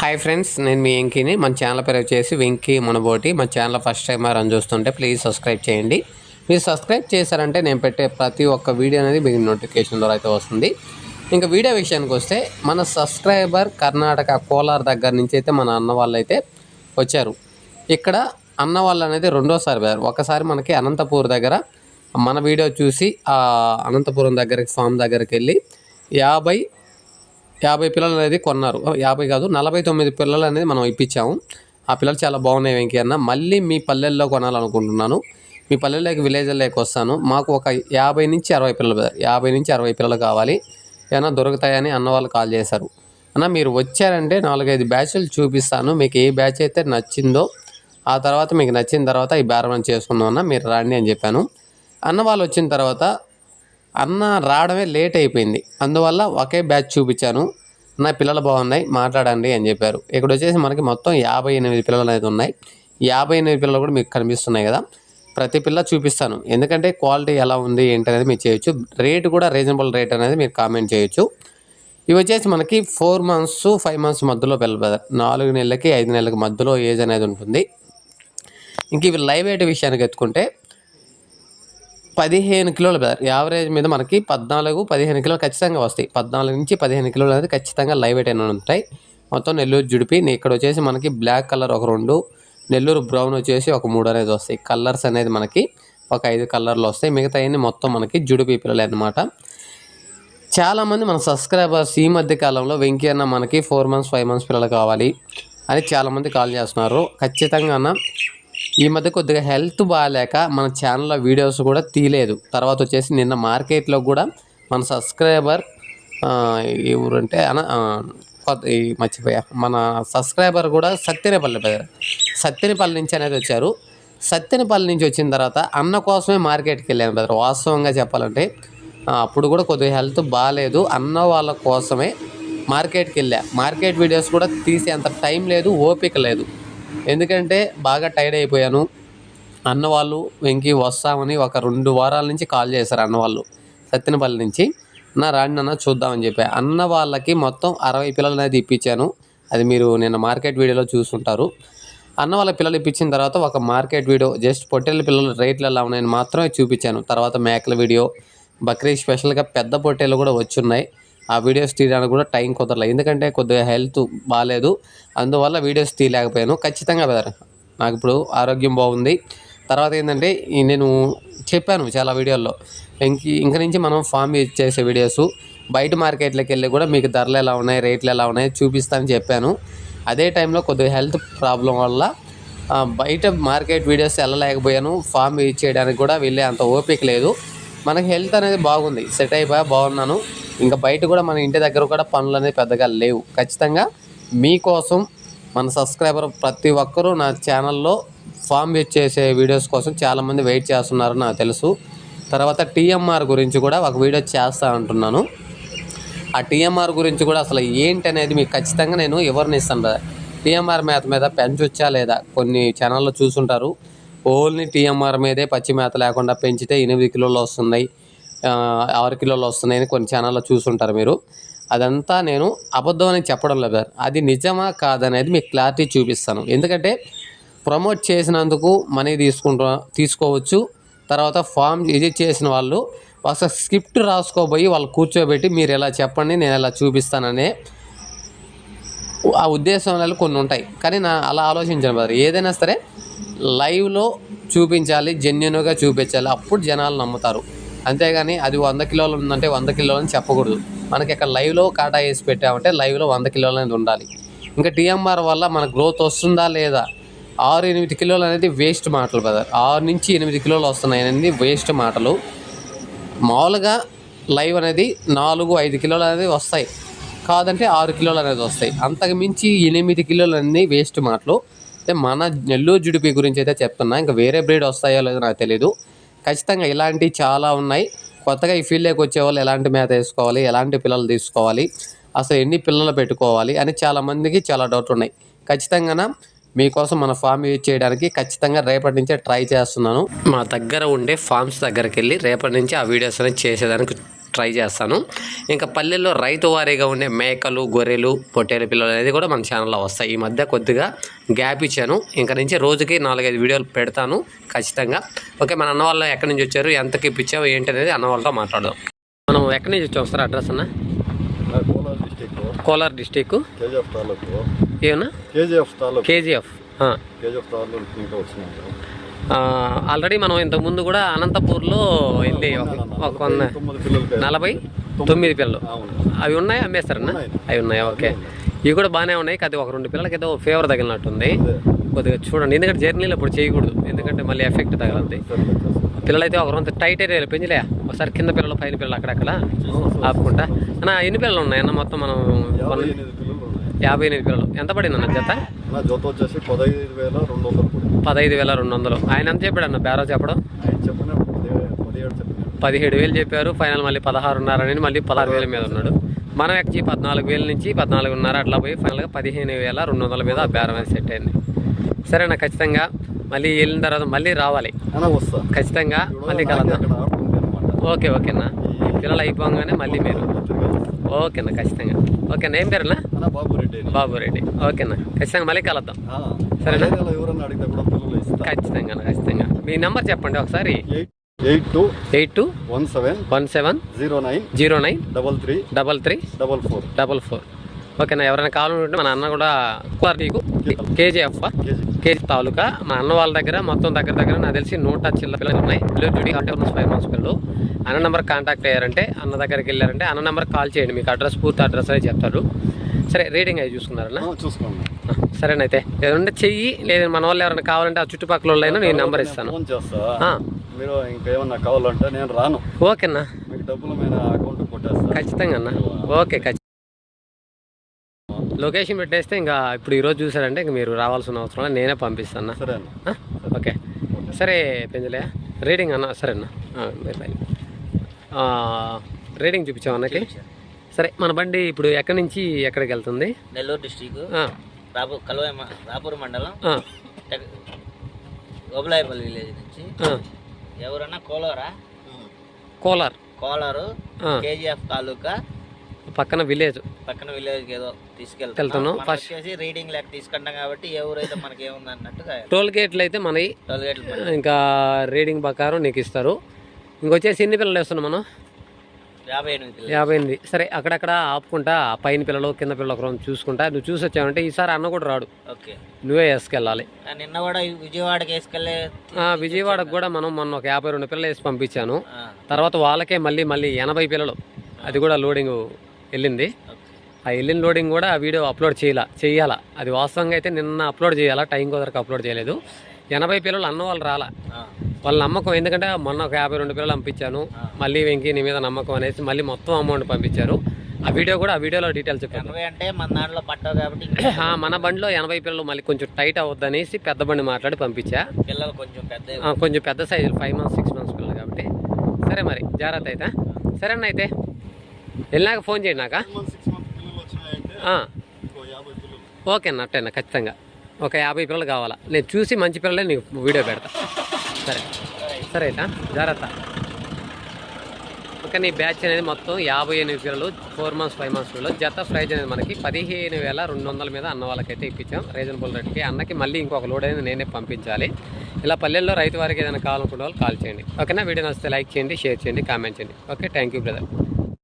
Hi friends నేను మీ వెంకీని. మన channel పేరు వచ్చేసి వెంకీ మనబోటి మన ఛానల్ ఫస్ట్ టైం అని చూస్తుంటే ప్లీజ్ సబ్స్క్రైబ్ చేయండి. మీరు సబ్స్క్రైబ్ చేశారంటే నేను పెట్టే ప్రతి ఒక్క వీడియో అనేది మీకు నోటిఫికేషన్ ద్వారా అయితే వస్తుంది. ఇంకా వీడియో విషయానికి వస్తే మన సబ్స్క్రైబర్ కర్ణాటక కోలార్ దగ్గర నుంచి అయితే మన అన్న వాళ్ళు అయితే వచ్చారు. ఇక్కడ అన్న వాళ్ళు అనేది రెండోసారి పోయారు. ఒకసారి మనకి అనంతపూర్ దగ్గర మన వీడియో చూసి అనంతపురం దగ్గరికి ఫామ్ దగ్గరికి వెళ్ళి యాభై యాభై పిల్లలు అనేది కొన్నారు. యాభై కాదు నలభై తొమ్మిది పిల్లలు అనేది మనం ఇప్పించాము. ఆ పిల్లలు చాలా బాగున్నాయి వెంకయ్య అన్న. మళ్ళీ మీ పల్లెల్లో కొనాలనుకుంటున్నాను. మీ పల్లెల్లోకి విలేజ్లోకి వస్తాను. మాకు ఒక యాభై నుంచి అరవై పిల్లలు యాభై నుంచి అరవై పిల్లలు కావాలి. ఏమైనా దొరుకుతాయని అన్న వాళ్ళు కాల్ చేశారు. అన్న మీరు వచ్చారంటే నాలుగైదు బ్యాచ్లు చూపిస్తాను. మీకు ఏ బ్యాచ్ అయితే నచ్చిందో ఆ తర్వాత మీకు నచ్చిన తర్వాత ఈ బేరం చేసుకుందాం అన్న. మీరు రాండి అని చెప్పాను. అన్న వాళ్ళు వచ్చిన తర్వాత అన్న రావడమే లేట్ అయిపోయింది. అందువల్ల ఒకే బ్యాచ్ చూపించాను. నా పిల్లలు బాగున్నాయి మాట్లాడండి అని చెప్పారు. ఇక్కడ వచ్చేసి మనకి మొత్తం యాభై ఎనిమిది పిల్లలు అనేది ఉన్నాయి. యాభై ఎనిమిది పిల్లలు కూడా మీకు కనిపిస్తున్నాయి కదా. ప్రతి పిల్ల చూపిస్తాను. ఎందుకంటే క్వాలిటీ ఎలా ఉంది ఏంటి అనేది మీరు చేయొచ్చు. రేట్ కూడా రీజనబుల్ రేట్ అనేది మీరు కామెంట్ చేయొచ్చు. ఇవి వచ్చేసి మనకి ఫోర్ మంత్స్ ఫైవ్ మంత్స్ మధ్యలో పిల్లలు నాలుగు నెలలకి ఐదు నెలలకి మధ్యలో ఏజ్ అనేది ఉంటుంది. ఇంక ఇవి లైవ్ వెయిట్ విషయానికి ఎత్తుకుంటే పదిహేను కిలోలు బ్రదర్. యావరేజ్ మీద మనకి పద్నాలుగు పదిహేను కిలోలు ఖచ్చితంగా వస్తాయి. పద్నాలుగు నుంచి పదిహేను కిలోలు అనేది ఖచ్చితంగా లైవ్ వెయిట్ అయినా ఉంటాయి. మొత్తం నెల్లూరు జుడిపి నీ- ఇక్కడ వచ్చేసి మనకి బ్లాక్ కలర్ ఒక రెండు నెల్లూరు బ్రౌన్ వచ్చేసి ఒక మూడు అనేది వస్తాయి. కలర్స్ అనేది మనకి ఒక ఐదు కలర్లు వస్తాయి. మిగతా అన్ని మొత్తం మనకి జుడిపి పిల్లలు అనమాట చాలామంది మన సబ్స్క్రైబర్స్ ఈ మధ్య కాలంలో వెంకీ అన్న మనకి ఫోర్ మంత్స్ ఫైవ్ మంత్స్ పిల్లలు కావాలి అని చాలామంది కాల్ చేస్తున్నారు. ఖచ్చితంగా అన్న ఈ మధ్య కొద్దిగా హెల్త్ బాగాలేక మన ఛానల్లో వీడియోస్ కూడా తీయలేదు. తర్వాత వచ్చేసి నిన్న మార్కెట్లో కూడా మన సబ్స్క్రైబర్ ఎవరంటే అన కొత్త మర్చిపోయా. మన సబ్స్క్రైబర్ కూడా సత్యనేపల్లి బ్రదర్. సత్యనేపల్లి నుంచి అనేది వచ్చారు. సత్యనపల్లి నుంచి వచ్చిన తర్వాత అన్న కోసమే మార్కెట్కి వెళ్ళాను బ్రదర్. వాస్తవంగా చెప్పాలంటే అప్పుడు కూడా కొద్దిగా హెల్త్ బాగాలేదు. అన్న వాళ్ళ కోసమే మార్కెట్కి వెళ్ళా. మార్కెట్ వీడియోస్ కూడా తీసే అంత టైం లేదు ఓపిక లేదు. ఎందుకంటే బాగా టైర్డ్ అయిపోయాను. అన్న వాళ్ళు వెంకి వస్తామని ఒక రెండు వారాల నుంచి కాల్ చేశారు అన్న వాళ్ళు సత్యనపల్లి నుంచి. నా రాండి అన్న చూద్దామని చెప్పి. అన్న వాళ్ళకి మొత్తం అరవై పిల్లలు అనేది ఇప్పించాను. అది మీరు నిన్న మార్కెట్ వీడియోలో చూసుంటారు. అన్న వాళ్ళ పిల్లలు ఇప్పించిన తర్వాత ఒక మార్కెట్ వీడియో జస్ట్ పొట్టేళ్ళ పిల్లల రేట్లు ఎలా ఉన్నాయని మాత్రమే చూపించాను. తర్వాత మేకల వీడియో బక్రీద్ స్పెషల్గా పెద్ద పొట్టేళ్ళు కూడా వచ్చున్నాయి. ఆ వీడియోస్ తీయడానికి కూడా టైం కుదరలేదు. ఎందుకంటే కొద్దిగా హెల్త్ బాగాలేదు అందువల్ల వీడియోస్ తీయలేకపోయాను. ఖచ్చితంగా బ్రదర్ నాకు ఇప్పుడు ఆరోగ్యం బాగుంది. తర్వాత ఏంటంటే నేను చెప్పాను చాలా వీడియోల్లో ఇంక ఇంక నుంచి మనం ఫామ్ యూజ్ చేసే వీడియోస్ బయట మార్కెట్లోకి వెళ్ళి కూడా మీకు ధరలు ఎలా ఉన్నాయి రేట్లు ఎలా ఉన్నాయి చూపిస్తానని చెప్పాను. అదే టైంలో కొద్దిగా హెల్త్ ప్రాబ్లం వల్ల బయట మార్కెట్ వీడియోస్ వెళ్ళలేకపోయాను. ఫామ్ యూజ్ చేయడానికి కూడా వెళ్ళే అంత ఓపిక లేదు. మనకి హెల్త్ అనేది బాగుంది. సెట్ అయిపోయా బాగున్నాను. ఇంకా బయట కూడా మన ఇంటి దగ్గర కూడా పనులు అనేది పెద్దగా లేవు. ఖచ్చితంగా మీకోసం మన సబ్స్క్రైబర్ ప్రతి ఒక్కరూ నా ఛానల్లో ఫామ్ యూజ్ చేసే వీడియోస్ కోసం చాలామంది వెయిట్ చేస్తున్నారు నాకు తెలుసు. తర్వాత టీఎంఆర్ గురించి కూడా ఒక వీడియో చేస్తా అంటున్నాను. ఆ టీఎంఆర్ గురించి కూడా అసలు ఏంటి అనేది మీకు ఖచ్చితంగా నేను ఎవరిని ఇస్తాను టీఎంఆర్ మేత మీద పెంచొచ్చా లేదా? కొన్ని ఛానల్లో చూసుంటారు. ఓన్లీ టీఎంఆర్ మీదే పచ్చి మేత లేకుండా పెంచితే ఎనిమిది కిలోలు వస్తున్నాయి. ఆరు కిలోలు వస్తున్నాయని కొన్ని ఛానల్లో చూసుంటారు మీరు. అదంతా నేను అబద్ధం అని చెప్పడం లేదు అది నిజమా కాదనేది మీకు క్లారిటీ చూపిస్తాను. ఎందుకంటే ప్రమోట్ చేసినందుకు మనీ తీసుకుంటా తీసుకోవచ్చు. తర్వాత ఫామ్ ఇది చేసిన వాళ్ళు అసలు స్క్రిప్ట్ రాసుకోబోయి వాళ్ళు కూర్చోబెట్టి మీరు ఎలా చెప్పండి నేను ఎలా చూపిస్తాననే ఆ ఉద్దేశంలో కొన్ని ఉంటాయి. కానీ నా అలా ఆలోచించాను బ్రదర్ ఏదైనా సరే లైవ్లో చూపించాలి జెన్యున్గా చూపించాలి. అప్పుడు జనాలు నమ్ముతారు. అంతేగాని అది వంద కిలోలు ఉందంటే వంద కిలోలు అని చెప్పకూడదు. మనకి ఇక్కడ లైవ్లో కాటా వేసి పెట్టామంటే లైవ్లో వంద కిలోలు అనేది ఉండాలి. ఇంకా టీఎంఆర్ వల్ల మన గ్రోత్ వస్తుందా లేదా? ఆరు ఎనిమిది కిలోలు అనేది వేస్ట్ మాటలు బ్రదర్. ఆరు నుంచి ఎనిమిది కిలోలు వస్తున్నాయి అనేది వేస్ట్ మాటలు. మామూలుగా లైవ్ అనేది నాలుగు ఐదు కిలోలు అనేది వస్తాయి. కాదంటే ఆరు కిలోలు అనేది వస్తాయి. అంతకు మించి ఎనిమిది కిలోలు అన్నీ వేస్ట్ మాటలు. అంటే మన నెల్లూరు జుడిపి గురించి అయితే చెప్తున్నా. ఇంకా వేరే బ్రీడ్ వస్తాయో లేదో నాకు తెలియదు ఖచ్చితంగా ఇలాంటివి చాలా ఉన్నాయి. కొత్తగా ఈ ఫీల్డ్లోకి వచ్చే వాళ్ళు ఎలాంటి మేత వేసుకోవాలి ఎలాంటి పిల్లలు తీసుకోవాలి అసలు ఎన్ని పిల్లలు పెట్టుకోవాలి అని చాలామందికి చాలా డౌట్ ఉన్నాయి. ఖచ్చితంగా మీకోసం మన ఫామ్ యూజ్ చేయడానికి ఖచ్చితంగా రేపటి నుంచే ట్రై చేస్తున్నాను. మా దగ్గర ఉండే ఫామ్స్ దగ్గరికి వెళ్ళి రేపటి నుంచి ఆ వీడియోస్ అనేది చేసేదానికి ట్రై చేస్తాను. ఇంకా పల్లెల్లో రైతు వారీగా ఉండే మేకలు గొర్రెలు పొట్టేలు పిల్లలు అనేది కూడా మన ఛానల్లో వస్తాయి. ఈ మధ్య కొద్దిగా గ్యాప్ ఇచ్చాను. ఇంకా నుంచి రోజుకి నాలుగైదు వీడియోలు పెడతాను ఖచ్చితంగా. ఓకే మన అన్న వాళ్ళు ఎక్కడి నుంచి వచ్చారు ఎంతకి ఇప్పించావు ఏంటి అనేది అన్న వాళ్ళతో మాట్లాడదాం. మనం ఎక్కడి నుంచి వచ్చాం సార్ అడ్రస్ అన్న? కోలార్ డిస్టిక్. ఏమన్నా? KGF KGF. ఆల్రెడీ మనం ఇంతకుముందు కూడా అనంతపూర్లో వెళ్ళి ఒక- వంద నలభై తొమ్మిది పిల్లలు. అవును అవి ఉన్నాయి? అమ్మేస్తారన్నా? అవి ఉన్నాయి? ఓకే. ఇవి కూడా బాగానే ఉన్నాయి. కదా ఒక రెండు పిల్లలకి ఏదో ఫేవర్ తగిలినట్టుంది. కొద్దిగా చూడండి. ఎందుకంటే జర్నీలో ఇప్పుడు చేయకూడదు. ఎందుకంటే మళ్ళీ ఎఫెక్ట్ తగలద్ది. పిల్లలైతే ఒకరంత టైట్ ఏరియాలో పెంచలే. ఒకసారి కింద పిల్లలు పైన పిల్లలు అక్కడక్కడ ఆపుకుంటా. అన్న ఎన్ని పిల్లలు ఉన్నాయి అన్న మొత్తం మనం యాభై ఎనిమిది పిల్లలు ఎంత పడింది అన్న జత జత వచ్చేసి పదహైదు వేల రెండు వందలు పదహైదు వేల రెండు వందలు. ఆయన ఎంత చెప్పాడు? అన్న బేరో చెప్పడం పదిహేడు వేలు చెప్పారు. ఫైనల్ మళ్ళీ పదహారున్నరని మళ్ళీ పదహారు వేల మీద ఉన్నాడు. మనం ఎక్కి పద్నాలుగు వేల నుంచి పద్నాలుగున్నర అట్లా పోయి ఫైనల్గా పదిహేను వేల రెండు వందల మీద ఆ బేరం అనేది సెట్ అయింది. సరేనా ఖచ్చితంగా మళ్ళీ వెళ్ళిన తర్వాత మళ్ళీ రావాలి. ఖచ్చితంగా మళ్ళీ కలుద్దాం. ఓకే ఓకేనా. పిల్లలు అయిపోగానే మళ్ళీ మీరు. ఓకేనా ఖచ్చితంగా. ఓకేనా ఏం పేరునా అన్న బాబు రెడ్డి అని. బాబు రెడ్డి ఓకేనా. ఖచ్చితంగా మళ్ళీ కలుద్దాం. సరేనా? ఎవరన్నా అడిగితే కూడా పిల్లలు ఇస్తా. ఖచ్చితంగా ఖచ్చితంగా. మీ నెంబర్ చెప్పండి ఒకసారి. Eight two eight two one seven one seven zero nine zero nine double three double three double four. Double four. ఓకేనా ఎవరైనా కావాలనుకుంటే మన అన్న కూడా క్వాలిటీకు కేజీఎఫ్ కేజీ. కేజీ తాలూకా. మా అన్న వాళ్ళ దగ్గర మొత్తం దగ్గర దగ్గర నాకు తెలిసి నూట చిల్ల పిల్లలు ఉన్నాయి. పిల్లలు అంటే ఫైవ్ మంత్స్ పిల్లలు. అన్న నెంబర్ కాంటాక్ట్ అయ్యారంటే అన్న దగ్గరికి వెళ్ళారంటే అన్న నెంబర్ కాల్ చేయండి. మీకు అడ్రస్ పూర్తి అడ్రస్ అనేది చెప్తారు. సరే రీడింగ్ అవి చూసుకున్నారన్నా చూసుకోండి సరేనైతే ఏదంటే చెయ్యి లేదా మన వాళ్ళు ఎవరైనా కావాలంటే ఆ చుట్టుపక్కల వాళ్ళైనా నేను నెంబర్ ఇస్తాను. మీరు ఇంకేమన్నా కావాలంటే నేను రాను. ఓకేనా? మీకు డబ్బులు మీద అకౌంట్ కొట్టేస్తా. ఖచ్చితంగా అన్న. ఓకే. ఖచ్చితంగా లొకేషన్ పెట్టేస్తే ఇంకా ఇప్పుడు ఈరోజు చూసారంటే ఇంక మీరు రావాల్సిన అవసరం లేదు, నేనే పంపిస్తాను? అన్న. సరే? ఓకే. సరే పెంజలే. రీడింగ్ అన్న సరే అన్న మీరు రీడింగ్ చూపించాం అన్నకి? సరే మన బండి ఇప్పుడు ఎక్కడి నుంచి ఎక్కడికి వెళ్తుంది? నెల్లూరు డిస్టిక్. రాపూర్ కలువ రాపూర్ మండలం. గోబలాయపల్లి విలేజ్ నుంచి. ఎవరన్నా కోలారా? కోలార్. కోలారు కేజీఎఫ్ తాలూకా. పక్కన విలేజ్. పక్కన విలేజ్ ఏదో. తీసుకెళ్తున్నాం. ఫస్ట్- వచ్చేసి రీడింగ్ లెక్క తీసుకుంటాం కాబట్టి ఎవరైతే మనకి ఏముంది అన్నట్టుగా టోల్ గేట్లు అయితే మనవి. టోల్గేట్లు ఇంకా రీడింగ్ ప్రకారం నీకు ఇస్తారు. ఇంకొచ్చేసి ఎన్ని పిల్లలు వేస్తున్నాం మనం? యాభై ఎనిమిది సరే అక్కడక్కడ ఆపుకుంటా ఆ పైన పిల్లలు కింద పిల్లలు ఒకరు చూసుకుంటా. నువ్వు చూసి వచ్చావంటే ఈసారి అన్న కూడా రాడు. ఓకే. నువ్వే వేసుకెళ్ళాలి. నిన్న కూడా విజయవాడకి వేసుకెళ్ళే విజయవాడకు కూడా మనం మొన్న ఒక యాభై రెండు పిల్లలు వేసి పంపించాను. తర్వాత వాళ్ళకే మళ్ళీ మళ్ళీ ఎనభై పిల్లలు. అది కూడా లోడింగ్ వెళ్ళింది. ఆ వెళ్ళిన లోడింగ్ కూడా ఆ వీడియో అప్లోడ్ చేయాల చేయాలా. అది వాస్తవంగా అయితే నిన్న అప్లోడ్ చేయాలా టైం కుదరకు అప్లోడ్ చేయలేదు. ఎనభై పిల్లలు అన్న వాళ్ళు రాలా. వాళ్ళ నమ్మకం ఎందుకంటే మొన్న ఒక యాభై రెండు పిల్లలు పంపించాను. మళ్ళీ వెంకీ నీ మీద నమ్మకం అనేసి మళ్ళీ మొత్తం అమౌంట్ పంపించారు. ఆ వీడియో కూడా ఆ వీడియోలో డీటెయిల్స్ చెప్పాను. ఎనభై అంటే మన దాంట్లో పట్టావు కాబట్టి మన బండిలో ఎనభై పిల్లలు మళ్ళీ కొంచెం టైట్ అవుద్ది అనేసి పెద్ద బండి మాట్లాడి పంపించా. పిల్లలు కొంచెం పెద్ద ఆ, కొంచెం పెద్ద size five months six months పిల్లలు కాబట్టి. సరే మరి జాగ్రత్త అయితే సరే అన్న అయితే. వెళ్ళినాక ఫోన్ చేయండి నాక. ఓకే అన్న అట్టేనా ఖచ్చితంగా. ఒక యాభై పిల్లలు కావాలా. నేను చూసి మంచి పిల్లలే నీకు వీడియో పెడతా. సరే. సరే అయితే జాగ్రత్త. ఓకే నీ బ్యాచ్ అనేది మొత్తం యాభై ఎనిమిది పిల్లలు ఫోర్ మంత్స్ ఫైవ్ మంత్స్లో జత ప్రైజ్ అనేది మనకి పదిహేను వేల రెండు వందల మీద అన్న వాళ్ళకైతే ఇప్పించాం. రీజనబుల్ రేట్కి. అన్నకి మళ్ళీ ఇంకొక లోడ్ అనేది నేనే పంపించాలి. ఇలా పల్లెల్లో రైతు వారికి ఏదైనా కావాలనుకునే వాళ్ళు కాల్ చేయండి. ఓకేనా? వీడియో నచ్చితే లైక్ చేయండి షేర్ చేయండి కామెంట్ చేయండి. Okay thank you brother.